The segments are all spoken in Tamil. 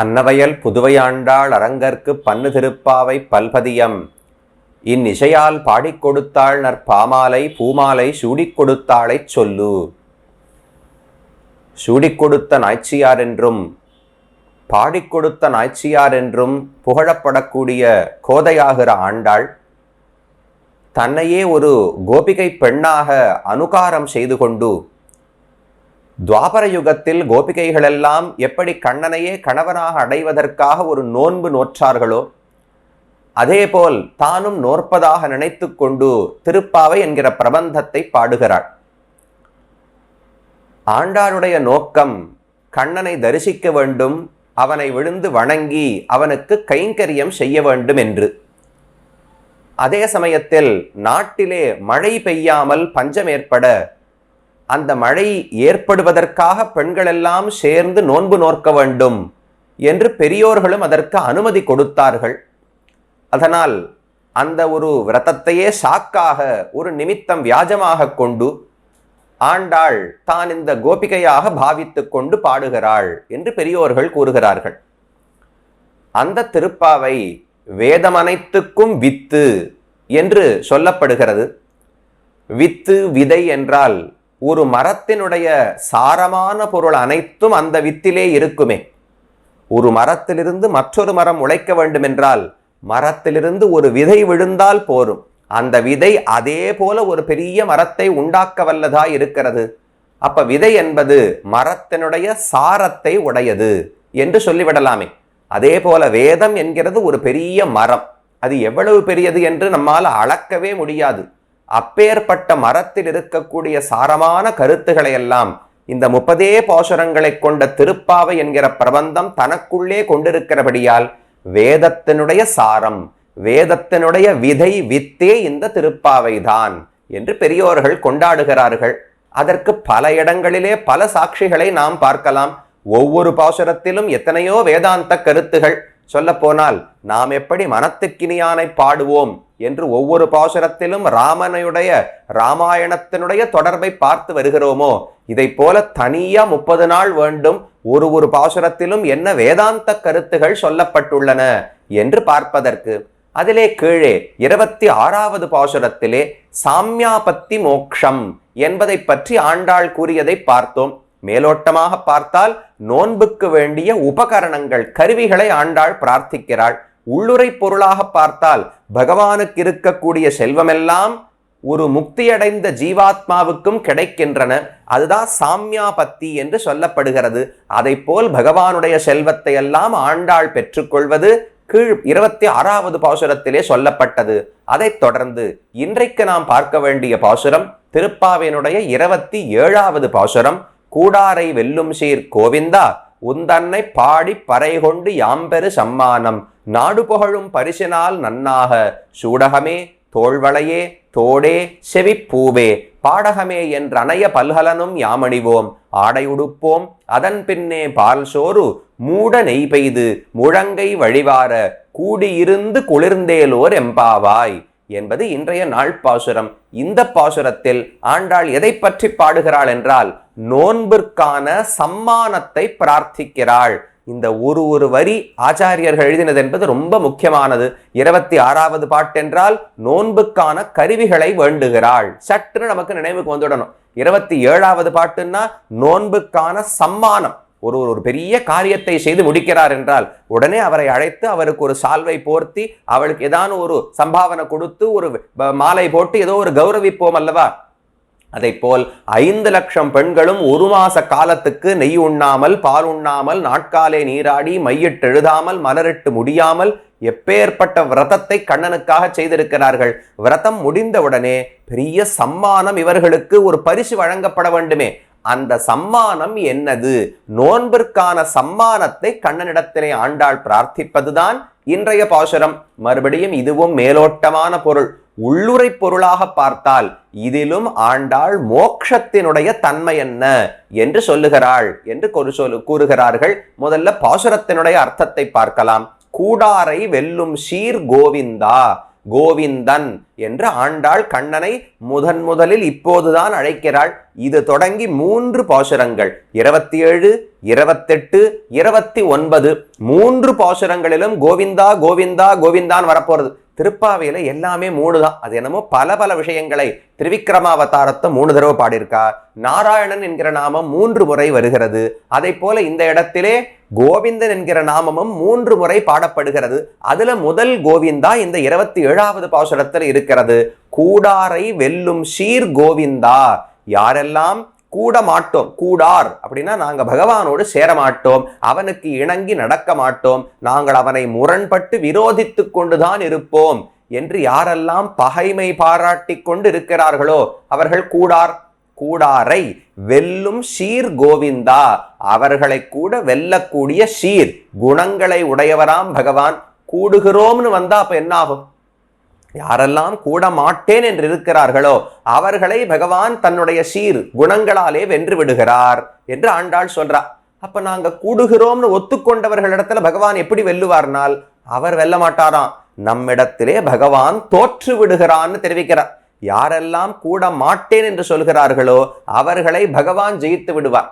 அன்னவயல் புதுவையாண்டாள் அரங்கற்கு பன்னு திருப்பாவை பல்பதியம். இந்நிசையால் பாடிக் கொடுத்தாள் நற்பாமாலை பூமாலை சூடிக் கொடுத்தாளைச் சொல்லு. சூடிக் கொடுத்த நாய்ச்சியார் என்றும் பாடிக் கொடுத்த நாய்ச்சியார் என்றும் புகழப்படக்கூடிய கோதையாகிற ஆண்டாள் தன்னையே ஒரு கோபிகை பெண்ணாக அனுகாரம் செய்து கொண்டு துவாபர யுகத்தில் கோபிகைகளெல்லாம் எப்படி கண்ணனையே கணவனாக அடைவதற்காக ஒரு நோன்பு நோற்றார்களோ அதேபோல் தானும் நோற்பதாக நினைத்து கொண்டு திருப்பாவை என்கிற பிரபந்தத்தை பாடுகிறாள். ஆண்டானுடைய நோக்கம் கண்ணனை தரிசிக்க வேண்டும் அவனை விழுந்து வணங்கி அவனுக்கு கைங்கரியம் செய்ய வேண்டும் என்று. அதே சமயத்தில் நாட்டிலே மழை பெய்யாமல் பஞ்சம் ஏற்பட அந்த மழை ஏற்படுவதற்காக பெண்களெல்லாம் சேர்ந்து நோன்பு நோக்க வேண்டும் என்று பெரியோர்களும் அதற்கு அனுமதி கொடுத்தார்கள். அதனால் அந்த ஒரு விரதத்தையே சாக்காக ஒரு நிமித்தம் வியாஜமாக கொண்டு ஆண்டாள் தான் இந்த கோபிகையாக பாவித்து கொண்டு பாடுகிறாள் என்று பெரியோர்கள் கூறுகிறார்கள். அந்த திருப்பாவை வேதமனைத்துக்கும் வித்து என்று சொல்லப்படுகிறது. வித்து விதை என்றால் ஒரு மரத்தினுடைய சாரமான பொருள் அனைத்தும் அந்த வித்திலே இருக்குமே. ஒரு மரத்திலிருந்து மற்றொரு மரம் உழைக்க வேண்டும் என்றால் மரத்திலிருந்து ஒரு விதை விழுந்தால் போரும். அந்த விதை அதே போல ஒரு பெரிய மரத்தை உண்டாக்க வல்லதா இருக்கிறது? அப்ப விதை என்பது மரத்தினுடைய சாரத்தை உடையது என்று சொல்லிவிடலாமே. அதே போல வேதம் என்கிறது ஒரு பெரிய மரம். அது எவ்வளவு பெரியது என்று நம்மால் அளக்கவே முடியாது. அப்பேற்பட்ட மரத்தில் இருக்கக்கூடிய சாரமான கருத்துக்களை எல்லாம் இந்த முப்பதே போஷரங்களை கொண்ட திருப்பாவை என்கிற பிரபந்தம் தனக்குள்ளே கொண்டிருக்கிறபடியால் வேதத்தினுடைய சாரம் வேதத்தினுடைய விதை வித்தே இந்த திருப்பாவை தான் என்று பெரியோர்கள் கொண்டாடுகிறார்கள். அதற்கு பல இடங்களிலே பல சாட்சிகளை நாம் பார்க்கலாம். ஒவ்வொரு பாசுரத்திலும் எத்தனையோ வேதாந்த கருத்துகள் சொல்லப்போனால் நாம் எப்படி மனத்துக்கினியானை பாடுவோம் என்று ஒவ்வொரு பாசுரத்திலும் ராமனையுடைய ராமாயணத்தினுடைய தொடர்பை பார்த்து வருகிறோமோ இதை போல தனியா முப்பது நாள் வேண்டும் ஒரு ஒரு பாசுரத்திலும் என்ன வேதாந்த கருத்துகள் சொல்லப்பட்டுள்ளன என்று பார்ப்பதற்கு. அதிலே கீழே இருபத்தி ஆறாவது பாசுரத்திலே சாம்யாபத்தி மோக்ஷம் என்பதை பற்றி ஆண்டாள் கூறியதை பார்த்தோம். மேலோட்டமாக பார்த்தால் நோன்புக்கு வேண்டிய உபகரணங்கள் கருவிகளை ஆண்டாள் பிரார்த்திக்கிறாள். உள்ளுரை பொருளாக பார்த்தால் பகவானுக்கு இருக்கக்கூடிய செல்வமெல்லாம் ஒரு முக்தியடைந்த ஜீவாத்மாவுக்கும் கிடைக்கின்றன. அதுதான் சாம்யாபத்தி என்று சொல்லப்படுகிறது. அதை போல் பகவானுடைய செல்வத்தை எல்லாம் ஆண்டாள் பெற்றுக்கொள்வது கீழ் இருபத்தி ஆறாவது பாசுரத்திலே சொல்லப்பட்டது. அதைத் தொடர்ந்து இன்றைக்கு நாம் பார்க்க வேண்டிய பாசுரம் திருப்பாவினுடைய இருபத்தி ஏழாவது பாசுரம். கூடாரை வெல்லும் சீர் கோவிந்தா உந்தன்னை பாடி பறை கொண்டு யாம்பெரு சம்மானம். நாடு புகழும் பரிசினால் நன்னாக. சூடகமே தோள்வளையே தோடே செவிப்பூவே. பாடகமே என்றனைய பல்கலனும் யாமணிவோம். ஆடை உடுப்போம் அதன் பின்னே பால் சோறு மூட நெய் பெய்து முழங்கை வழிவார கூடியிருந்து குளிர்ந்தேலோர் எம்பாவாய். என்பது இன்றைய நாள் பாசுரம். இந்த பாசுரத்தில் ஆண்டாள் எதை பற்றி பாடுகிறாள் என்றால் நோன்பிற்கான சம்மானத்தை பிரார்த்திக்கிறாள். இந்த ஒரு ஒரு வரி ஆச்சாரியர்கள் எழுதினது என்பது ரொம்ப முக்கியமானது. இருபத்தி ஆறாவது பாட்டென்றால் நோன்புக்கான கருவிகளை வேண்டுகிறாள். சற்று நமக்கு நினைவுக்கு வந்துடணும். இருபத்தி ஏழாவது பாட்டுன்னா நோன்புக்கான சம்மானம். ஒரு ஒரு பெரிய காரியத்தை செய்து முடிக்கிறார் என்றால் உடனே அவரை அழைத்து அவருக்கு ஒரு சால்வை போர்த்தி அவளுக்கு ஏதான ஒரு சம்பாவனை கொடுத்து ஒரு மாலை போட்டு ஏதோ ஒரு கௌரவிப்போம் அல்லவா? அதைப்போல் போல் ஐந்து லட்சம் பெண்களும் ஒரு மாச காலத்துக்கு நெய் உண்ணாமல் பால் உண்ணாமல் நாட்காலே நீராடி மையிட்டு எழுதாமல் மலரிட்டு முடியாமல் எப்பேற்பட்ட விரதத்தை கண்ணனுக்காக செய்திருக்கிறார்கள். விரதம் முடிந்தவுடனே பெரிய சம்மானம் இவர்களுக்கு ஒரு பரிசு வழங்கப்பட வேண்டுமே. அந்த சம்மானம் என்னது? நோன்பிற்கான சம்மானத்தை கண்ணனிடத்திலே ஆண்டாள் பிரார்த்திப்பதுதான் இன்றைய பாசுரம். மறுபடியும் இதுவும் மேலோட்டமான பொருள். உள்ளுரை பொருளாக பார்த்தால் இதிலும் ஆண்டாள் மோக்ஷத்தினுடைய தன்மை என்ன என்று சொல்லுகிறாள் என்று ஒரு சொல்லு கூறுகிறார்கள். முதல்ல பாசுரத்தினுடைய அர்த்தத்தை பார்க்கலாம். கூடாரை வெல்லும் ஷீர் கோவிந்தா கோவிந்தன் என்று ஆண்டாள் கண்ணனை முதன் முதலில் இப்போதுதான் அழைக்கிறாள். இது தொடங்கி மூன்று பாசுரங்கள் இருபத்தி ஏழு இருபத்தெட்டு இருபத்தி ஒன்பது மூன்று பாசுரங்களிலும் கோவிந்தா கோவிந்தா கோவிந்தான் வரப்போறது. திருப்பாவையில் எல்லாமே மூணு தான் அது என்னமோ பல பல விஷயங்களை திருவிக்ரமாவதாரத்தை மூணு தடவை பாடியிருக்கா நாராயணன் என்கிற நாமம் மூன்று முறை வருகிறது. அதை போல இந்த இடத்திலே கோவிந்தன் என்கிற நாமமும் மூன்று முறை பாடப்படுகிறது. அதுல முதல் கோவிந்தா இந்த இருபத்தி ஏழாவது பாசுரத்தில் இருக்கிறது. கூடாரை வெல்லும் ஷீர் கோவிந்தா. யாரெல்லாம் கூட மாட்டோம் கூடார். அப்படின்னா நாங்கள் பகவானோடு சேர மாட்டோம் அவனுக்கு இணங்கி நடக்க மாட்டோம் நாங்கள் அவனை முரண்பட்டு விரோதித்து கொண்டுதான் இருப்போம் என்று யாரெல்லாம் பகைமை பாராட்டி கொண்டு இருக்கிறார்களோ அவர்கள் கூடார். கூடாரை வெல்லும் சீர் கோவிந்தா. அவர்களை கூட வெல்லக்கூடிய ஷீர் குணங்களை உடையவராம் பகவான். கூடுகிறோம்னு வந்தா அப்ப என்ன ஆகும் யாரெல்லாம் கூட மாட்டேன் என்று இருக்கிறார்களோ அவர்களை பகவான் தன்னுடைய சீர் குணங்களாலே வென்று விடுகிறார் என்று ஆண்டாள் சொல்றா. அப்ப நாங்க கூடுகிறோம்னு ஒத்துக்கொண்டவர்களிடத்துல பகவான் எப்படி வெல்லுவார்னால் அவர் வெல்ல மாட்டாராம் நம்மிடத்திலே பகவான் தோற்று விடுகிறான்னு தெரிவிக்கிறார். யாரெல்லாம் கூட மாட்டேன் என்று சொல்கிறார்களோ அவர்களை பகவான் ஜெயித்து விடுவார்.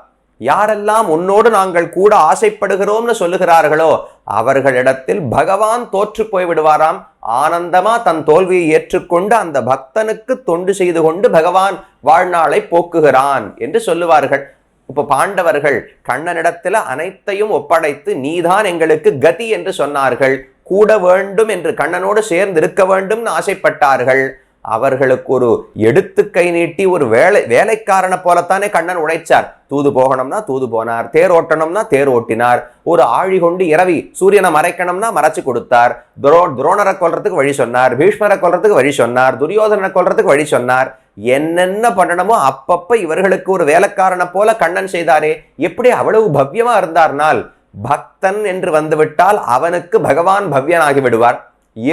யாரெல்லாம் உன்னோடு நாங்கள் கூட ஆசைப்படுகிறோம்னு சொல்லுகிறார்களோ அவர்களிடத்தில் பகவான் தோற்று போய் விடுவாராம். ஆனந்தமா தன் தோல்வியை ஏற்றுக்கொண்டு அந்த பக்தனுக்கு தொண்டு செய்து கொண்டு பகவான் வாழ்நாளை போக்குகிறான் என்று சொல்லுவார்கள். இப்போ பாண்டவர்கள் கண்ணனிடத்தில் அனைத்தையும் ஒப்படைத்து நீதான் எங்களுக்கு கதி என்று சொன்னார்கள். கூட வேண்டும் என்று கண்ணனோடு சேர்ந்து இருக்க வேண்டும்னு ஆசைப்பட்டார்கள். அவர்களுக்கு ஒரு எடுத்து கை நீட்டி ஒரு வேலை வேலைக்காரனை போலத்தானே கண்ணன் உழைச்சார் தூது போகணும்னா தூது போனார் தேர் ஓட்டணும்னா தேர் ஓட்டினார். ஒரு ஆழி கொண்டு இரவி சூரியனை மறைக்கணும்னா மறைச்சு கொடுத்தார். துரோ துரோணரை கொல்றதுக்கு வழி சொன்னார் பீஷ்மரை கொல்றதுக்கு வழி சொன்னார் துரியோதனை கொல்றதுக்கு வழி சொன்னார். என்னென்ன பண்ணணுமோ அப்பப்ப இவர்களுக்கு ஒரு வேலைக்காரனை போல கண்ணன் செய்தாரே எப்படி அவ்வளவு பவ்யமா இருந்தார்னால் பக்தன் என்று வந்துவிட்டால் அவனுக்கு பகவான் பவ்யனாகி விடுவார்.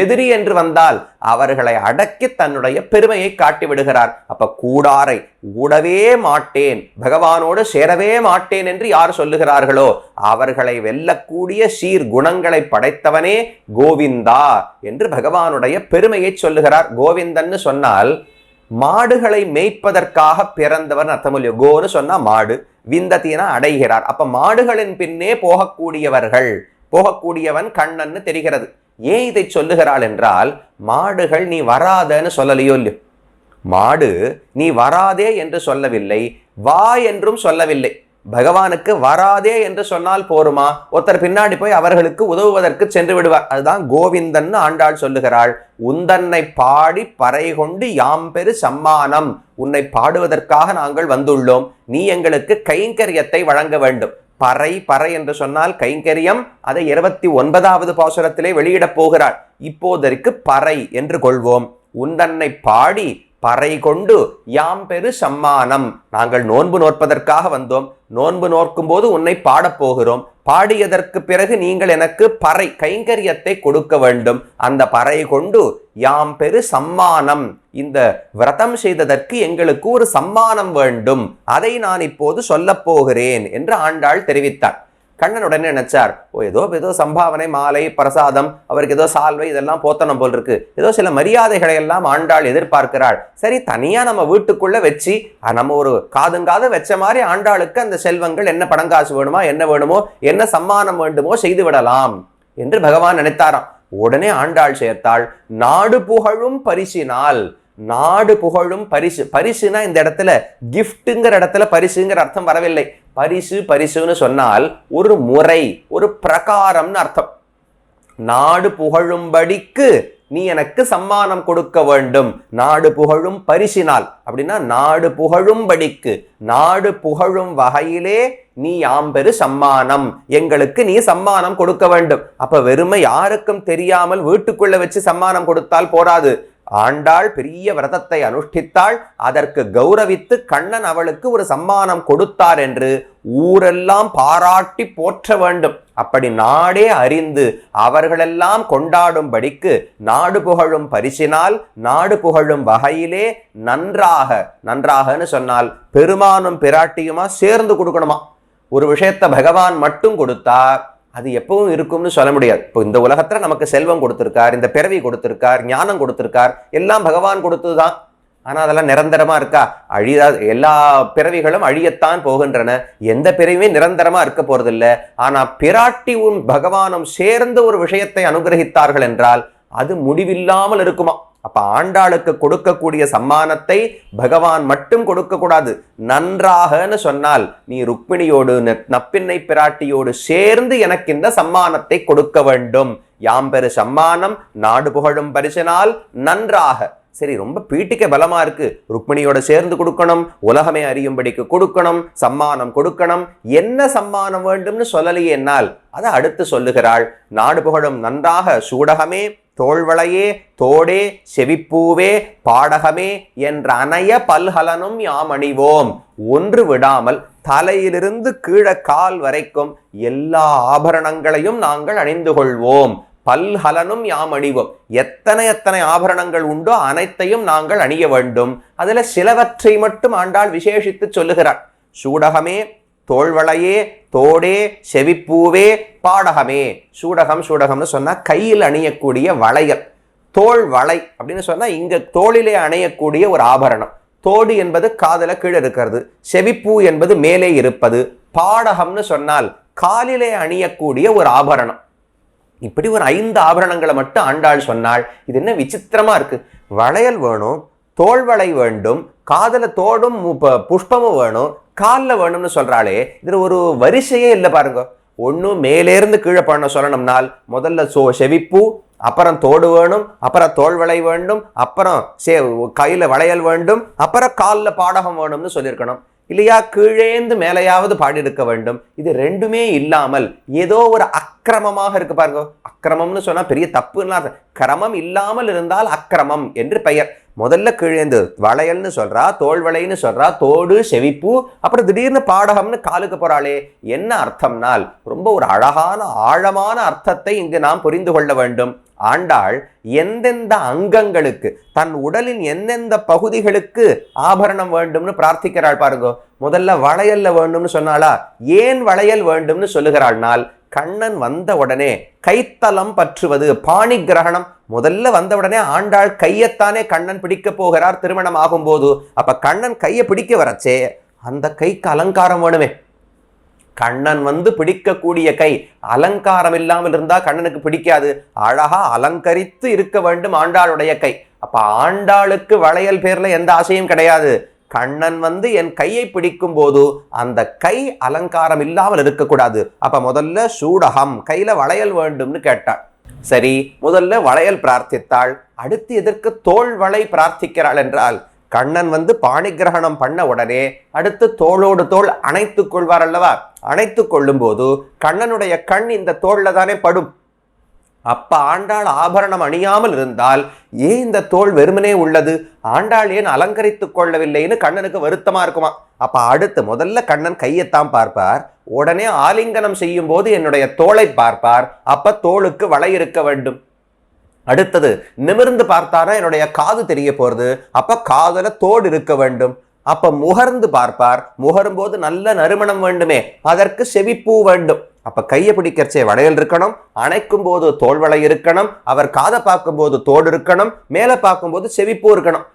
எதிரி என்று வந்தால் அவர்களை அடக்கி தன்னுடைய பெருமையை காட்டி விடுகிறார். அப்ப கூடாரை கூடவே மாட்டேன் பகவானோடு சேரவே மாட்டேன் என்று யார் சொல்லுகிறார்களோ அவர்களை வெல்லக்கூடிய சீர் குணங்களை படைத்தவனே கோவிந்தா என்று பகவானுடைய பெருமையை சொல்லுகிறார். கோவிந்தன்னு சொன்னால் மாடுகளை மேய்ப்பதற்காக பிறந்தவர் அர்த்தமில்லையோ கோன்னு சொன்னா மாடு விந்தத்தினா அடைகிறார். அப்ப மாடுகளின் பின்னே போகக்கூடியவர்கள் போகக்கூடியவன் கண்ணன்னு தெரிகிறது. ஏன் இதை சொல்லுகிறாள் என்றால் மாடுகள் நீ வராதன்னு சொல்லலையோ இல்லையோ? மாடு நீ வராதே என்று சொல்லவில்லை வா என்றும் சொல்லவில்லை. பகவானுக்கு வராதே என்று சொன்னால் போருமா? ஒருத்தர் பின்னாடி போய் அவர்களுக்கு உதவுவதற்கு சென்று விடுவார். அதுதான் கோவிந்தன் ஆண்டாள் சொல்லுகிறாள். உந்தன்னை பாடி பறை கொண்டு யாம் பெரு சம்மானம். உன்னை பாடுவதற்காக நாங்கள் வந்துள்ளோம். நீ எங்களுக்கு கைங்கரியத்தை வழங்க வேண்டும். பறை பறை என்று சொன்னால் கைங்கரியம் அதை இருபத்தி ஒன்பதாவது பாசுரத்திலே வெளியிடப் போகிறார். இப்போதற்கு பறை என்று கொள்வோம். உந்தன்னை பாடி பறை கொண்டு யாம் பெரு சம்மானம். நாங்கள் நோன்பு நோற்பதற்காக வந்தோம். நோன்பு நோக்கும் போது உன்னை பாடப்போகிறோம் பாடியதற்கு பிறகு நீங்கள் எனக்கு பறை கைங்கரியத்தை கொடுக்க வேண்டும். அந்த பறை கொண்டு யாம் பெரு சம்மானம். இந்த விரதம் செய்ததற்கு எங்களுக்கு ஒரு சம்மானம் வேண்டும். அதை நான் இப்போது சொல்லப் போகிறேன் என்று ஆண்டாள் தெரிவித்தார் கண்ணன் உடனே நினைச்சார் ஓ ஏதோ ஏதோ சம்பாவனை மாலை பிரசாதம் அவருக்கு ஏதோ சால்வை இதெல்லாம் போத்தனம் போல் இருக்கு. ஏதோ சில மரியாதைகளை எல்லாம் ஆண்டாள் எதிர்பார்க்கிறாள். சரி தனியா நம்ம வீட்டுக்குள்ள வச்சு நம்ம ஒரு காதுங்காது வச்ச மாதிரி ஆண்டாளுக்கு அந்த செல்வங்கள் என்ன பணங்காசு வேணுமா என்ன வேணுமோ என்ன சம்மானம் வேண்டுமோ செய்து விடலாம் என்று பகவான் நினைத்தாராம். உடனே ஆண்டாள் சேர்த்தாள் நாடு புகழும் பரிசினால் நாடு புகழும் பரிசு பரிசுனா இந்த இடத்துல கிஃப்ட்டுங்கிற இடத்துல பரிசுங்கிற அர்த்தம் வரவில்லை. பரிசு பரிசுன்னு சொன்னால் ஒரு முறை ஒரு பிரகாரம்னு அர்த்தம். நாடு புகழும்படிக்கு நீ எனக்கு சம்மானம் கொடுக்க வேண்டும். நாடு புகழும் பரிசினால். அப்படின்னா நாடு புகழும்படிக்கு நாடு புகழும் வகையிலே நீ யாம்பெரு சம்மானம். எங்களுக்கு நீ சம்மானம் கொடுக்க வேண்டும். அப்ப வெறுமை யாருக்கும் தெரியாமல் வீட்டுக்குள்ள வச்சு சம்மானம் கொடுத்தால் போராது ஆண்டாள் பெரிய விரதத்தை அனுஷ்டித்தாள் அதற்கு கௌரவித்து கண்ணன் அவளுக்கு ஒரு சம்மானம் கொடுத்தார் என்று ஊரெல்லாம் பாராட்டி போற்ற வேண்டும். அப்படி நாடே அறிந்து அவர்களெல்லாம் கொண்டாடும்படிக்கு நாடு புகழும் பரிசினால் நாடு புகழும் வகையிலே நன்றாக நன்றாகன்னு சொன்னால் பெருமானும் பிராட்டியுமா சேர்ந்து கொடுக்கணுமா? ஒரு விஷயத்தை பகவான் மட்டும் கொடுத்தா அது எப்பவும் இருக்கும்னு சொல்ல முடியாது. இப்போ இந்த உலகத்தில் நமக்கு செல்வம் கொடுத்துருக்கார் இந்த பிறவி கொடுத்துருக்கார் ஞானம் கொடுத்துருக்கார் எல்லாம் பகவான் கொடுத்ததுதான். ஆனால் அதெல்லாம் நிரந்தரமாக இருக்கா? அழியா எல்லா பிறவிகளும் அழியத்தான் போகின்றன. எந்த பிறவியும் நிரந்தரமாக இருக்க போகிறதில்ல ஆனால் பிராட்டி பிராட்டியும் பகவானும் சேர்ந்து ஒரு விஷயத்தை அனுகிரகித்தார்கள் என்றால் அது முடிவில்லாமல் இருக்குமா? அப்ப ஆண்டாளுக்கு கொடுக்கக்கூடிய சம்மானத்தை பகவான் மட்டும் கொடுக்க கூடாது நன்றாகன்னு சொன்னால் நீ ருக்மிணியோடு ந- நப்பின்னை பிராட்டியோடு சேர்ந்து எனக்கு இந்த சம்மானத்தை கொடுக்க வேண்டும். யாம் பெரு சம்மானம் நாடு புகழும் பரிசினால் நன்றாக. சரி ரொம்ப பீட்டிக்க பலமா இருக்கு. ருக்மிணியோட சேர்ந்து கொடுக்கணும் உலகமே அறியும்படிக்கு கொடுக்கணும் சம்மானம் கொடுக்கணும். என்ன சம்மானம் வேண்டும்னு சொல்லலையே என்னால். அதை அடுத்து சொல்லுகிறாள் நாடு புகழும் நன்றாக சூடகமே தோள்வளையே தோடே செவிப்பூவே பாடகமே என்ற அணைய பல்கலனும் யாம் அணிவோம். ஒன்று விடாமல் தலையிலிருந்து கீழே கால் வரைக்கும் எல்லா ஆபரணங்களையும் நாங்கள் அணிந்து கொள்வோம். பல்ஹலனும் யாம் அணிவோம். எத்தனை எத்தனை ஆபரணங்கள் உண்டோ அனைத்தையும் நாங்கள் அணிய வேண்டும். அதில் சிலவற்றை மட்டும் ஆண்டாள் விசேஷித்து சொல்லுகிறார் சூடகமே தோள்வளையே தோடே செவிப்பூவே பாடகமே. சூடகம் சூடகம்னு சொன்னால் கையில் அணியக்கூடிய வளையல். தோள் வளை அப்படின்னு சொன்னால் இங்கே தோளிலே அணியக்கூடிய ஒரு ஆபரணம். தோடு என்பது காதல கீழே இருக்கிறது. செவிப்பூ என்பது மேலே இருப்பது. பாடகம்னு சொன்னால் காலிலே அணியக்கூடிய ஒரு ஆபரணம். இப்படி ஒரு ஐந்து ஆபரணங்களை மட்டும் ஆண்டாள் சொன்னாள் இது என்ன விசித்திரமா இருக்கு. வளையல் வேணும் தோல்வளை வேண்டும் காதல தோடும் மு- புஷ்பமும் வேணும் காலில் வேணும்னு சொல்கிறாளே இதில் ஒரு வரிசையே இல்லை பாருங்க. ஒன்றும் மேலேருந்து கீழே பண்ண சொல்லணும்னால் முதல்ல சோ செவிப்பூ அப்புறம் தோடு வேணும் அப்புறம் தோள்வளை வேண்டும் அப்புறம் சே கையில் வளையல் வேண்டும் அப்புறம் காலில் பாடகம் வேணும்னு சொல்லியிருக்கணும். இல்லையா? கீழேந்து மேலையாவது பாடியிருக்க வேண்டும். இது ரெண்டுமே இல்லாமல் ஏதோ ஒரு அக்கிரமமாக இருக்கு பாருங்க. அக்கிரமம்னு சொன்னால் பெரிய தப்புன்னா அர்த்தம். கிரமம் இல்லாமல் இருந்தால் அக்கிரமம் என்று பெயர். முதல்ல கீழேந்து வளையல்னு சொல்றா தோள்வளைன்னு சொல்றா தோடு செவிப்பு அப்புறம் திடீர்னு பாடகம்னு காலுக்கு போறாளே. என்ன அர்த்தம்னால் ரொம்ப ஒரு அழகான ஆழமான அர்த்தத்தை இங்கு நாம் புரிந்து கொள்ள வேண்டும். ஆண்டாள் எந்தெந்த அங்கங்களுக்கு தன் உடலின் எந்தெந்த பகுதிகளுக்கு ஆபரணம் வேண்டும்னு பிரார்த்திக்கிறாள் பாருங்க. முதல்ல வளையல்ல வேண்டும்னு சொன்னாளா? ஏன் வளையல் வேண்டும்னு சொல்லுகிறாள்னால் கண்ணன் வந்த உடனே கைத்தலம் பற்றுவது பாணி கிரகணம் முதல்ல வந்த உடனே ஆண்டாள் கையத்தானே கண்ணன் பிடிக்க போகிறார் திருமணம் ஆகும்போது. அப்ப கண்ணன் கையை பிடிக்க வரச்சே அந்த கைக்கு அலங்காரம் வேணுமே. கண்ணன் வந்து பிடிக்கக்கூடிய கை. அலங்காரம் இல்லாமல் இருந்தால் கண்ணனுக்கு பிடிக்காது. அழகா அலங்கரித்து இருக்க வேண்டும் ஆண்டாளுடைய கை. அப்ப ஆண்டாளுக்கு வளையல் பேர்ல எந்த ஆசையும் கிடையாது. கண்ணன் வந்து என் கையை பிடிக்கும் போது அந்த கை அலங்காரம் இல்லாமல் இருக்கக்கூடாது. அப்ப முதல்ல சூடகம் கையில வளையல் வேண்டும்னு கேட்டாள். சரி முதல்ல வளையல் பிரார்த்தித்தாள். அடுத்து எதற்கு தோள் வளை பிரார்த்திக்கிறாள் என்றால் கண்ணன் வந்து பாணி கிரகணம் பண்ண உடனே அடுத்து தோளோடு தோள் அணைத்து கொள்வார் அல்லவா? அணைத்து கொள்ளும் போது கண்ணனுடைய கண் இந்த தோளில் தானே படும். அப்ப ஆண்டாள் ஆபரணம் அணியாமல் இருந்தால் ஏன் இந்த தோல் வெறுமனே உள்ளது? ஆண்டாள் ஏன் அலங்கரித்துக் கொள்ளவில்லைன்னு கண்ணனுக்கு வருத்தமா இருக்குமா? அப்ப அடுத்து முதல்ல கண்ணன் கையைத்தான் பார்ப்பார். உடனே ஆலிங்கனம் செய்யும் போது என்னுடைய தோளை பார்ப்பார். அப்ப தோளுக்கு வளை இருக்க வேண்டும். அடுத்தது நிமிர்ந்து பார்த்தாரா என்னுடைய காது தெரிய போகிறது அப்போ காதல தோடு இருக்க வேண்டும். அப்போ முகர்ந்து பார்ப்பார். முகரும் போது நல்ல நறுமணம் வேண்டுமே. அதற்கு செவிப்பூ வேண்டும். அப்ப கையை பிடிக்கிறச்சே வளையல் இருக்கணும். அணைக்கும் போது தோள்வளை இருக்கணும். அவர் காதை பார்க்கும்போது தோடு இருக்கணும். மேலே பார்க்கும்போது செவிப்பூ இருக்கணும்.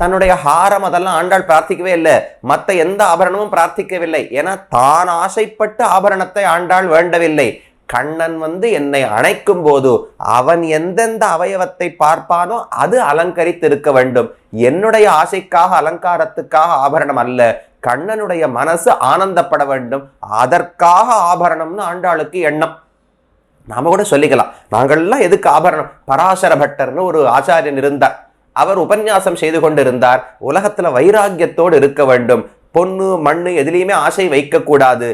தன்னுடைய ஹாரம் அதெல்லாம் ஆண்டாள் பிரார்த்திக்கவே இல்லை. மற்ற எந்த ஆபரணமும் பிரார்த்திக்கவில்லை. ஏன்னா தான் ஆசைப்பட்டு ஆபரணத்தை ஆண்டாள் வேண்டவில்லை. கண்ணன் வந்து என்னை அணைக்கும் போது அவன் எந்தெந்த அவயவத்தை பார்ப்பானோ அது அலங்கரித்து இருக்க வேண்டும். என்னுடைய ஆசைக்காக அலங்காரத்துக்காக ஆபரணம் அல்ல. கண்ணனுடைய மனசு ஆனந்தப்பட வேண்டும். அதற்காக ஆபரணம்னு ஆண்டாளுக்கு எண்ணம். நாம கூட சொல்லிக்கலாம். நாங்கள்லாம் எதுக்கு ஆபரணம்? பராசர பட்டர்னு ஒரு ஆச்சாரியன் இருந்தார். அவர் உபன்யாசம் செய்து கொண்டிருந்தார். உலகத்துல வைராக்கியத்தோடு இருக்க வேண்டும். பொண்ணு மண்ணு எதிலையுமே ஆசை வைக்கக்கூடாது.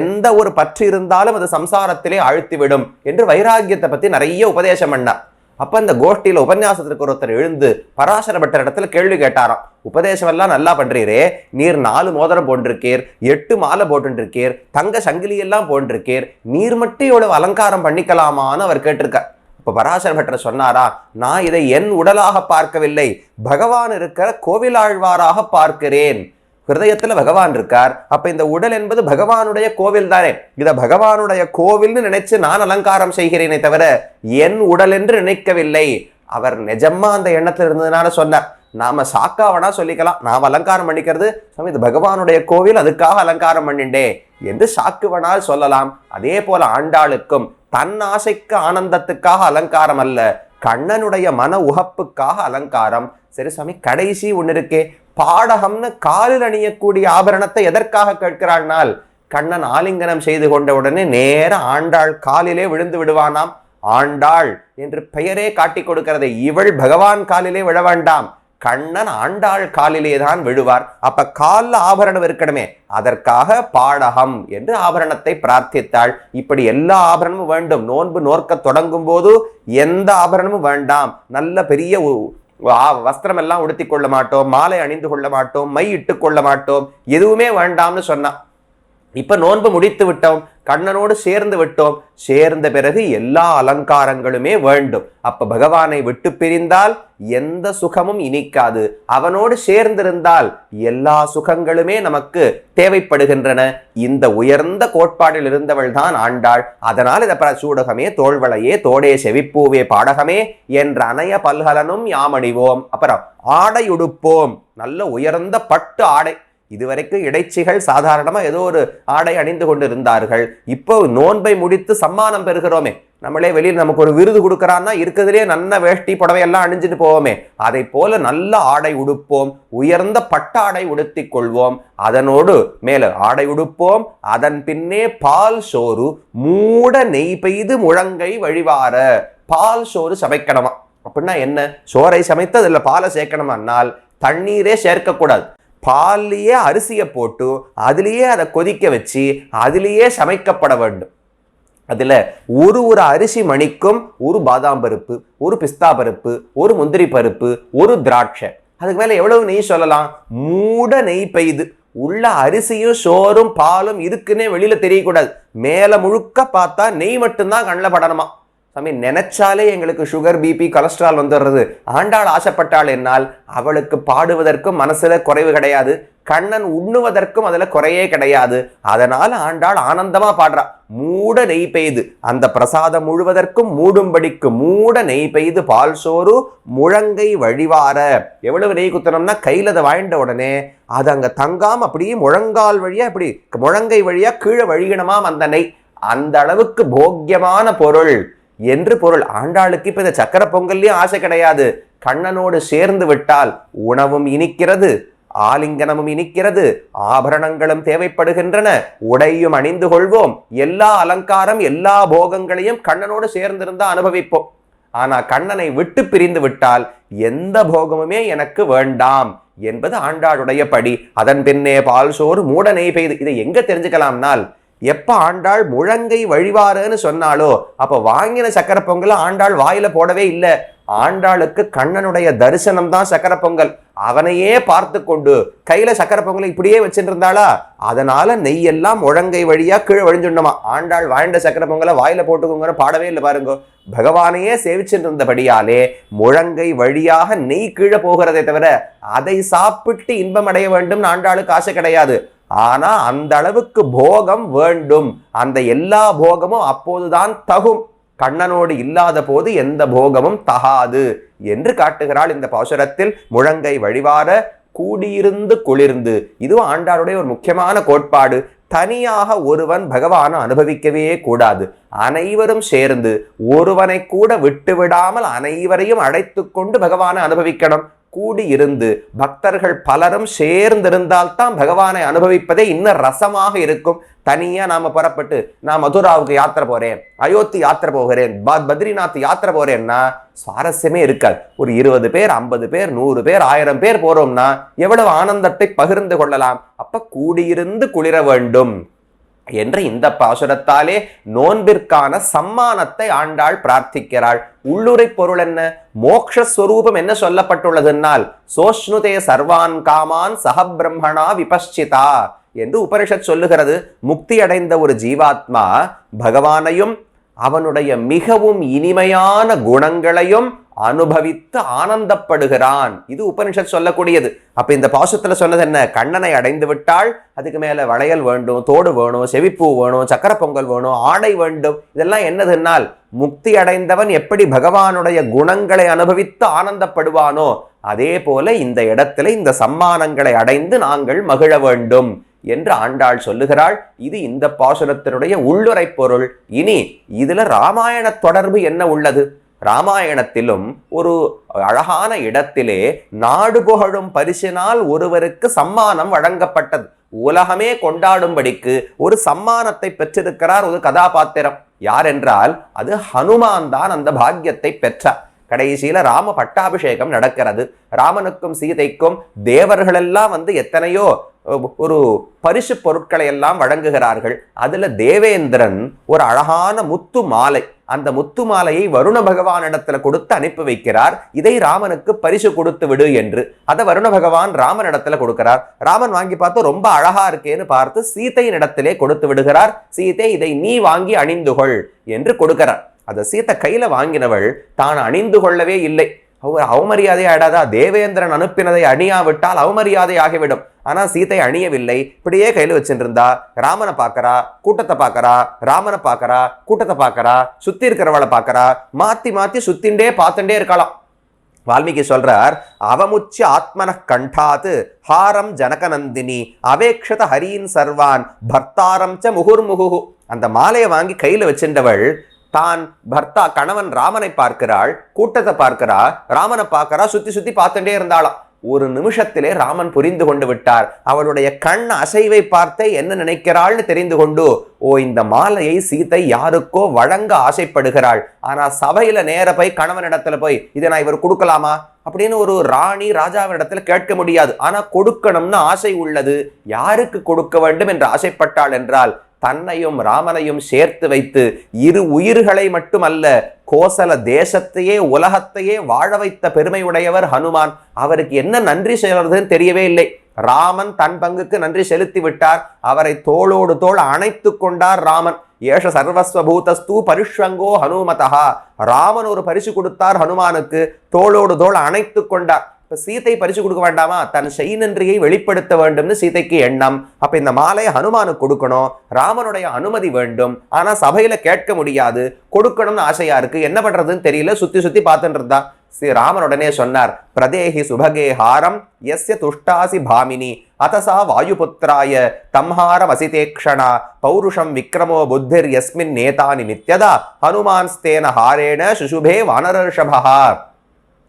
எந்த ஒரு பற்று இருந்தாலும் அது சம்சாரத்திலே அழுத்திவிடும் என்று வைராகியத்தை பற்றி நிறைய உபதேசம் பண்ணார். அப்போ இந்த கோஷ்டியில் உபன்யாசத்திற்கு ஒருத்தர் எழுந்து பராசர பட்டர் இடத்துல கேள்வி கேட்டாராம். உபதேசம் எல்லாம் நல்லா பண்றீரே நீர் நாலு மோதிரம் போட்டிருக்கீர் எட்டு மாலை போட்டுருக்கீர் தங்க சங்கிலி எல்லாம் போட்டிருக்கீர் நீர் மட்டும் இவ்வளவு அலங்காரம் பண்ணிக்கலாமான்னு அவர் கேட்டிருக்கார். இப்போ பராசர பட்டர் சொன்னாரா நான் இதை என் உடலாக பார்க்கவில்லை பகவான் இருக்கிற கோவிலாழ்வாராக பார்க்கிறேன். ஹிருதயத்தில் பகவான் இருக்கார். அப்போ இந்த உடல் என்பது பகவானுடைய கோவில் தானே. இதை பகவானுடைய கோவில்னு நினைச்சு நான் அலங்காரம் செய்கிறேனே தவிர என் உடல் என்று நினைக்கவில்லை. அவர் நிஜமா அந்த எண்ணத்தில் இருந்ததுனால சொன்னார். நாம சாக்காவனா சொல்லிக்கலாம். நாம் அலங்காரம் பண்ணிக்கிறது. சாமி இது பகவானுடைய கோவில் அதுக்காக அலங்காரம் பண்ணிண்டே. என்று சாக்குவனால் சொல்லலாம். அதே போல ஆண்டாளுக்கும் தன் ஆசைக்கு ஆனந்தத்துக்காக அலங்காரம் அல்ல. கண்ணனுடைய மன உகப்புக்காக அலங்காரம். சரி சாமி கடைசி ஒன்று இருக்கே. பாடகம்னு காலில் அணியக்கூடிய ஆபரணத்தை எதற்காக கேட்கிறாள்னால் கண்ணன் ஆலிங்கனம் செய்து கொண்ட உடனே நேர ஆண்டாள் காலிலே விழுந்து விடுவானாம். ஆண்டாள் என்று பெயரே காட்டிக் கொடுக்கிறதை இவள் பகவான் காலிலே விழ வேண்டாம். கண்ணன் ஆண்டாள் காலிலே தான் விழுவார். அப்ப காலில் ஆபரணம் இருக்கணுமே அதற்காக பாடகம் என்று ஆபரணத்தை பிரார்த்தித்தாள். இப்படி எல்லா ஆபரணமும் வேண்டும். நோன்பு நோர்க்க தொடங்கும் போது எந்த ஆபரணமும் வேண்டாம். நல்ல பெரிய உ- வஸ்திரம் எல்லாம் உடுத்தி கொள்ள மாட்டோம் மாலை அணிந்து கொள்ள மாட்டோம் மை இட்டுக் கொள்ள மாட்டோம் எதுவுமே வேண்டாம்னு சொன்னான் இப்போ நோன்பு முடித்து விட்டோம் கண்ணனோடு சேர்ந்து விட்டோம் சேர்ந்த பிறகு எல்லா அலங்காரங்களுமே வேண்டும். அப்ப பகவானை விட்டு பிரிந்தால் எந்த சுகமும் இனிக்காது. அவனோடு சேர்ந்திருந்தால் எல்லா சுகங்களுமே நமக்கு தேவைப்படுகின்றன. இந்த உயர்ந்த கோட்பாடில் இருந்தவள் தான் ஆண்டாள். அதனால் இத சூடகமே தோள்வளையே தோடே செவிப்பூவே பாடகமே என்ற அணைய பல்கலனும் யாமணிவோம் அப்புறம் ஆடை உடுப்போம் நல்ல உயர்ந்த பட்டு ஆடை. இதுவரைக்கும் இடைச்சிகள் சாதாரணமாக ஏதோ ஒரு ஆடை அணிந்து கொண்டு இருந்தார்கள் இப்போ நோன்பை முடித்து சம்மானம் பெறுகிறோமே. நம்மளே வெளியில் நமக்கு ஒரு விருது கொடுக்கறான்னா இருக்கிறதுலே நல்ல வேஷ்டி புடவையெல்லாம் அணிஞ்சிட்டு போவோமே. அதை போல நல்ல ஆடை உடுப்போம். உயர்ந்த பட்டாடை உடுத்தி கொள்வோம். அதனோடு மேலே ஆடை உடுப்போம். அதன் பின்னே பால் சோறு மூட நெய் பெய்து முழங்கை வழிவார. பால் சோறு சமைக்கணுமா? அப்படின்னா என்ன? சோறை சமைத்து அதில் பாலை சேர்க்கணுமானால் தண்ணீரே சேர்க்கக்கூடாது. பால்லையே அரிசியை போட்டு அதுலேயே அதை கொதிக்க வச்சு அதுலேயே சமைக்கப்பட வேண்டும். அதில் ஒரு ஒரு அரிசி மணிக்கும் ஒரு பாதாம் பருப்பு ஒரு பிஸ்தா பருப்பு ஒரு முந்திரி பருப்பு ஒரு திராட்சை. அதுக்கு மேலே எவ்வளவு நெய் சொல்லலாம்? மூட நெய் பெய்து உள்ள அரிசியும் சோறும் பாலும் இருக்குன்னே வெளியில் தெரியக்கூடாது. மேலே முழுக்க பார்த்தா நெய் மட்டும்தான் கண்ணில் படணுமா? சாமி நினைச்சாலே எங்களுக்கு சுகர் பிபி கொலஸ்ட்ரால் வந்துடுறது. ஆண்டாள் ஆசைப்பட்டாள் என்னால். அவளுக்கு பாடுவதற்கும் மனசுல குறைவு கிடையாது. கண்ணன் உண்ணுவதற்கும் அதில் குறையே கிடையாது. அதனால் ஆண்டாள் ஆனந்தமாக பாடுறா. மூட நெய் பெய்து. அந்த பிரசாதம் முழுவதற்கும் மூடும்படிக்கு மூட நெய் பெய்து பால் சோறு முழங்கை வழிவார. எவ்வளவு நெய் குத்தனம்னா கையில் அதை வாழ்ந்த உடனே அது அங்கே தங்காமல் அப்படியே முழங்கால் வழியாக இப்படி முழங்கை வழியாக கீழே வழியணுமாம் அந்த நெய்? அந்த அளவுக்கு போக்கியமான பொருள். என்று பொருள். ஆண்டாளுக்கு இப்போ இந்த சக்கர பொங்கல்லையும் ஆசை கிடையாது. கண்ணனோடு சேர்ந்து விட்டால் உணவும் இனிக்கிறது ஆலிங்கனமும் இனிக்கிறது ஆபரணங்களும் தேவைப்படுகின்றன. உடையும் அணிந்து கொள்வோம். எல்லா அலங்காரம் எல்லா போகங்களையும் கண்ணனோடு சேர்ந்திருந்தா அனுபவிப்போம். ஆனா கண்ணனை விட்டு பிரிந்து விட்டால் எந்த போகமுமே எனக்கு வேண்டாம் என்பது ஆண்டாளுடைய படி அதன் பின்னே பால் சோறு மூட நெய் பெய்து. இதை எங்க தெரிஞ்சுக்கலாம்னால் எப்போ ஆண்டாள் முழங்கை வழிவாருன்னு சொன்னாலோ அப்போ வாங்கின சக்கரை பொங்கலை ஆண்டாள் வாயில போடவே இல்லை. ஆண்டாளுக்கு கண்ணனுடைய தரிசனம் தான் சக்கரை பொங்கல். அவனையே பார்த்து கொண்டு கையில சக்கரை பொங்கலை இப்படியே வச்சுருந்தாளா? அதனால நெய் எல்லாம் முழங்கை வழியா கீழே வழிஞ்சுடணுமா? ஆண்டாள் வாழ்ந்த சக்கரை பொங்கலை வாயில போட்டுக்கோங்கிற பாடவே இல்லை பாருங்க. பகவானையே சேவிச்சுட்டு இருந்தபடியாலே முழங்கை வழியாக நெய் கீழே போகிறதே தவிர அதை சாப்பிட்டு இன்பம் அடைய வேண்டும் ஆண்டாளுக்கு ஆசை கிடையாது. ஆனால் அந்த அளவுக்கு போகம் வேண்டும். அந்த எல்லா போகமும் அப்போதுதான் தகும். கண்ணனோடு இல்லாத போது எந்த போகமும் தகாது என்று காட்டுகிறாள் இந்த பாசுரத்தில் முழங்கை வழிவார கூடியிருந்து குளிர்ந்து. இதுவும் ஆண்டாளுடைய ஒரு முக்கியமான கோட்பாடு. தனியாக ஒருவன் பகவானை அனுபவிக்கவே கூடாது. அனைவரும் சேர்ந்து ஒருவனை கூட விட்டு விடாமல் அனைவரையும் அழைத்து கொண்டு பகவானை அனுபவிக்கணும். கூடியிருந்து பக்தர்கள் பலரும் சேர்ந்திருந்தால் தான் பகவானை அனுபவிப்பதே இன்னும் ரசமாக இருக்கும். தனியாக நாம் புறப்பட்டு நான் மதுராவுக்கு யாத்திரை போகிறேன் அயோத்தி யாத்திரை போகிறேன் ப- பத்ரிநாத் யாத்திரை போகிறேன்னா சுவாரஸ்யமே இருக்காது. ஒரு இருபது பேர் ஐம்பது பேர் நூறு பேர் ஆயிரம் பேர் போகிறோம்னா எவ்வளவு ஆனந்தத்தை பகிர்ந்து கொள்ளலாம்? அப்போ கூடியிருந்து குளிர வேண்டும். என்ற இந்த பாசுரத்தாலே நோன்பிற்கான சம்மானத்தை ஆண்டாள் பிரார்த்திக்கிறாள். உள்ளுரை பொருள் என்ன? மோக்ஷஸ்வரூபம் என்ன சொல்லப்பட்டுள்ளதுன்னால் சோஷ்ணுதே சர்வான் காமான் சகபிரம்மணா விபஷ்சிதா என்று உபனிஷத் சொல்லுகிறது. முக்தி அடைந்த ஒரு ஜீவாத்மா பகவானையும் அவனுடைய மிகவும் இனிமையான குணங்களையும் அனுபவித்து ஆனந்தப்படுகிறான். இது உபனிஷத் சொல்லக்கூடியது. அப்ப இந்த பாசத்துல சொன்னது என்ன? கண்ணனை அடைந்து விட்டால் அதுக்கு மேல வளையல் வேண்டும் தோடு வேணும் செவிப்பூ வேணும் சக்கர பொங்கல் வேணும் ஆடை வேண்டும். இதெல்லாம் என்னதுன்னால் முக்தி அடைந்தவன் எப்படி பகவானுடைய குணங்களை அனுபவித்து ஆனந்தப்படுவானோ அதே போல இந்த இடத்துல இந்த சம்மானங்களை அடைந்து நாங்கள் மகிழ வேண்டும் என்று ஆண்டாள் சொல்லுகிறாள். இது இந்த பாசுரத்தினுடைய உள்ளுரை பொருள். இனி இதுல ராமாயண தொடர்பு என்ன உள்ளது? ராமாயணத்திலும் ஒரு அழகான இடத்திலே நாடு புகழும் பரிசினால் ஒருவருக்கு சம்மானம் வழங்கப்பட்டது. உலகமே கொண்டாடும்படிக்கு ஒரு சம்மானத்தை பெற்றிருக்கிறார் ஒரு கதாபாத்திரம். யார் என்றால் அது ஹனுமான் தான் அந்த பாக்கியத்தை பெற்றார். கடைசியில ராம பட்டாபிஷேகம் நடக்கிறது. ராமனுக்கும் சீதைக்கும் தேவர்களெல்லாம் வந்து எத்தனையோ ஒரு பரிசு பொருட்களை எல்லாம் வழங்குகிறார்கள். அதுல தேவேந்திரன் ஒரு அழகான முத்து மாலை அந்த முத்து மாலையை வருண பகவானிடத்துல கொடுத்து அனுப்பி வைக்கிறார். இதை ராமனுக்கு பரிசு கொடுத்து விடு என்று. அதை வருண பகவான் ராமனிடத்துல கொடுக்கிறார். ராமன் வாங்கி பார்த்து ரொம்ப அழகா இருக்கேன்னு பார்த்து சீதையின் இடத்திலே கொடுத்து விடுகிறார். சீதை இதை நீ வாங்கி அணிந்துகொள் என்று கொடுக்கிறார். அதை சீத்தை கையில வாங்கினவள் தான் அணிந்து கொள்ளவே இல்லை. அவர் அவமரியாதை ஆடாதா தேவேந்திரன் அனுப்பினதை அணியாவிட்டால் அவமரியாதை ஆகிவிடும். ஆனா சீத்தை அணியவில்லை. இப்படியே கையில வச்சுருந்தா ராமனை பார்க்கறா கூட்டத்தை பார்க்கறா ராமனை பார்க்கறா கூட்டத்தை பார்க்கறா சுத்தி இருக்கிறவளை பார்க்கறா மாத்தி மாத்தி சுத்திண்டே பார்த்துட்டே இருக்கலாம். வால்மீகி சொல்றார் அவமுச்சி ஆத்மன கண்டாத்து ஹாரம் ஜனகநந்தினி அவேக்ஷத ஹரியின் சர்வான் பர்த்தாரம் ச முகுர்முகு அந்த மாலையை வாங்கி கையில் வச்சிருந்தவள் தான் பர்த்தா கணவன் ராமனை பார்க்கிறாள் கூட்டத்தை பார்க்கிறா ராமனை பார்க்கறா சுத்தி சுத்தி பார்த்துட்டே இருந்தாளாம். ஒரு நிமிஷத்திலே ராமன் புரிந்து கொண்டு விட்டார். அவளுடைய கண் அசைவை பார்த்தே என்ன நினைக்கிறாள்னு தெரிந்து கொண்டு ஓ இந்த மாலையை சீதை யாருக்கோ வழங்க ஆசைப்படுகிறாள். ஆனா சபையில நேர போய் கணவனிடத்துல போய் இதை நான் இவர் கொடுக்கலாமா? அப்படின்னு ஒரு ராணி ராஜாவினிடத்துல கேட்க முடியாது. ஆனா கொடுக்கணும்னு ஆசை உள்ளது. யாருக்கு கொடுக்க வேண்டும் என்று ஆசைப்பட்டாள் என்றால் தன்னையும் ராமனையும் சேர்த்து வைத்து இரு உயிர்களை மட்டுமல்ல கோசல தேசத்தையே உலகத்தையே வாழ வைத்த பெருமையுடையவர் ஹனுமான். அவருக்கு என்ன நன்றி செய்வதுன்னு தெரியவே இல்லை. ராமன் தன் பங்குக்கு நன்றி செலுத்தி விட்டார். அவரை தோளோடு தோள் அணைத்து கொண்டார் ராமன். ஏஷ சர்வஸ்வபூதஸ்து பரிஷ்வங்கோ ஹனுமதா ராமன் ஒரு பரிசு கொடுத்தார் ஹனுமானுக்கு. தோளோடு தோள் அணைத்து கொண்டார். இப்ப சீதை பறிச்சு கொடுக்க வேண்டாமா? தன் செய்நன்றியை வெளிப்படுத்த வேண்டும்னு சீதைக்கு எண்ணம். அப்ப இந்த மாலையை ஹனுமானுக்கு கொடுக்கணும். ராமனுடைய அனுமதி வேண்டும். ஆனா சபையில கேட்க முடியாது. கொடுக்கணும்னு ஆசையா இருக்கு. என்ன பண்றதுன்னு தெரியல. சுத்தி சுத்தி பார்த்துட்டு இருந்தா. ஸ்ரீ ராமன் உடனே சொன்னார். பிரதேகி சுபகே ஹாரம் எஸ்ய துஷ்டாசி பாமினி. அதசா வாயுபுத்திராய தம்ஹார வசிதேக்ஷணா பௌருஷம் விக்ரமோ புத்திர் எஸ்மின் நேதானி நித்யதா. ஹனுமான் ஸ்தேன ஹாரேண சுசுபே வானரர்ஷபஹா.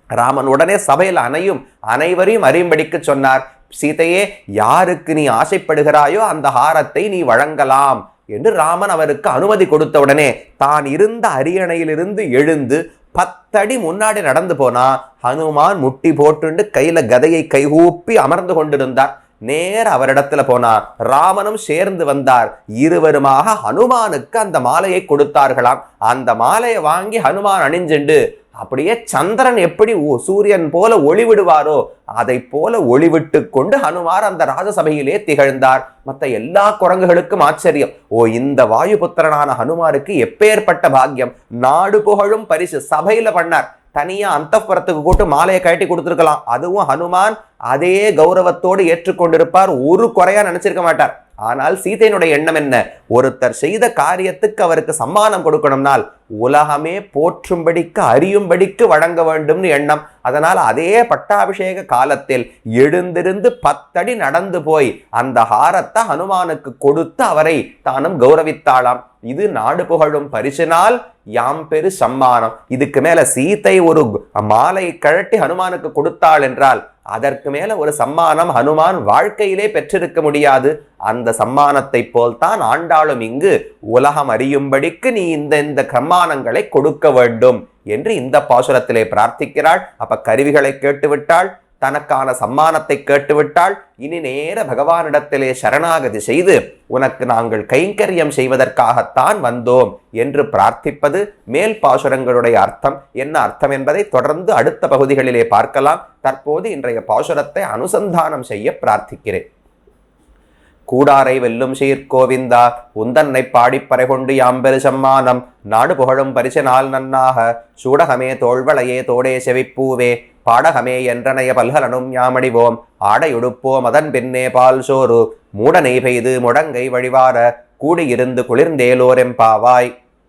ராமன் உடனே சபையில் அனையும் அனைவரையும் அறியும்படிக்கு சொன்னார் சீதையே யாருக்கு நீ ஆசைப்படுகிறாயோ அந்த ஹாரத்தை நீ வழங்கலாம் என்று ராமன் அவருக்கு அனுமதி கொடுத்த உடனே தான் இருந்த அரியணையிலிருந்து எழுந்து பத்தடி முன்னாடி நடந்து போனா ஹனுமான் முட்டி போட்டுண்டு கையில கதையை கைகூப்பி அமர்ந்து கொண்டிருந்தார். நேர் அவரிடத்துல போனார். ராமனும் சேர்ந்து வந்தார். இருவருமாக ஹனுமானுக்கு அந்த மாலையை கொடுத்தார்களாம். அந்த மாலையை வாங்கி ஹனுமான் அணிஞ்சுண்டு அப்படியே சந்திரன் எப்படி சூரியன் போல ஒளிவிடுவாரோ அதை போல ஒளிவிட்டு கொண்டு ஹனுமார் அந்த ராஜசபையிலே திகழ்ந்தார். மற்ற எல்லா குரங்குகளுக்கும் ஆச்சரியம். ஓ இந்த வாயுபுத்திரனான ஹனுமாருக்கு எப்பேற்பட்ட பாக்கியம். நாடு புகழும் பரிசு சபையில பண்ணார். தனியா அந்தப்புறத்துக்கு கூட்டு மாலையை கட்டி கொடுத்துருக்கலாம். அதுவும் ஹனுமான் அதே கௌரவத்தோடு ஏற்றுக்கொண்டிருப்பார். ஒரு குறையா நினைச்சிருக்க மாட்டார். ஆனால் சீதையினுடைய எண்ணம் என்ன? ஒருத்தர் செய்த காரியத்துக்கு அவருக்கு சம்மானம் கொடுக்கணும்னால் உலகமே போற்றும்படிக்கு அறியும்படிக்கு வழங்க வேண்டும்னு எண்ணம். அதனால் அதே பட்டாபிஷேக காலத்தில் எழுந்திருந்து பத்தடி நடந்து போய் அந்த ஹாரத்தை ஹனுமானுக்கு கொடுத்து அவரை தானும் கௌரவித்தாளாம். இது நாடு புகழும் பரிசினால் யாம் பெரு சம்மானம். இதுக்கு மேல சீத்தை ஒரு மாலை கழட்டி ஹனுமானுக்கு கொடுத்தாள் என்றால் அதற்கு மேல ஒரு சம்மானம் ஹனுமான் வாழ்க்கையிலே பெற்றிருக்க முடியாது. அந்த சம்மானத்தை போல்தான் ஆண்டாளும் இங்கு உலகம் அறியும்படிக்கு நீ இந்த இந்த சம்மானங்களை கொடுக்க வேண்டும் என்று இந்த பாசுரத்திலே பிரார்த்திக்கிறாள். அப்ப கருவிகளை கேட்டுவிட்டாள் தனக்கான சம்மானத்தை கேட்டுவிட்டால் இனி நேர பகவானிடத்திலே சரணாகதி செய்து உனக்கு நாங்கள் கைங்கரியம் செய்வதற்காகத்தான் வந்தோம் என்று பிரார்த்திப்பது மேல் பாசுரங்களுடைய அர்த்தம். என்ன அர்த்தம் என்பதை தொடர்ந்து அடுத்த பகுதிகளிலே பார்க்கலாம். தற்போது இன்றைய பாசுரத்தை அனுசந்தானம் செய்ய பிரார்த்திக்கிறேன். கூடாரை வெல்லும் சீர்கோவிந்தா உந்தன்னை பாடிப்பறை கொண்டு யாம்பெரு சம்மானம் நாடு புகழும் பரிசனால் நன்னாக சூடகமே தோள்வளையே தோடே செவிப்பூவே பாடகமே என்றனைய பல்கலனும் யாமடிவோம் ஆடையுடுப்போம் அதன் பின்னே பால் சோறு மூடனை பெய்து முடங்கை வழிவார கூடியிருந்து குளிர்ந்தேலோரெம்பாவாய்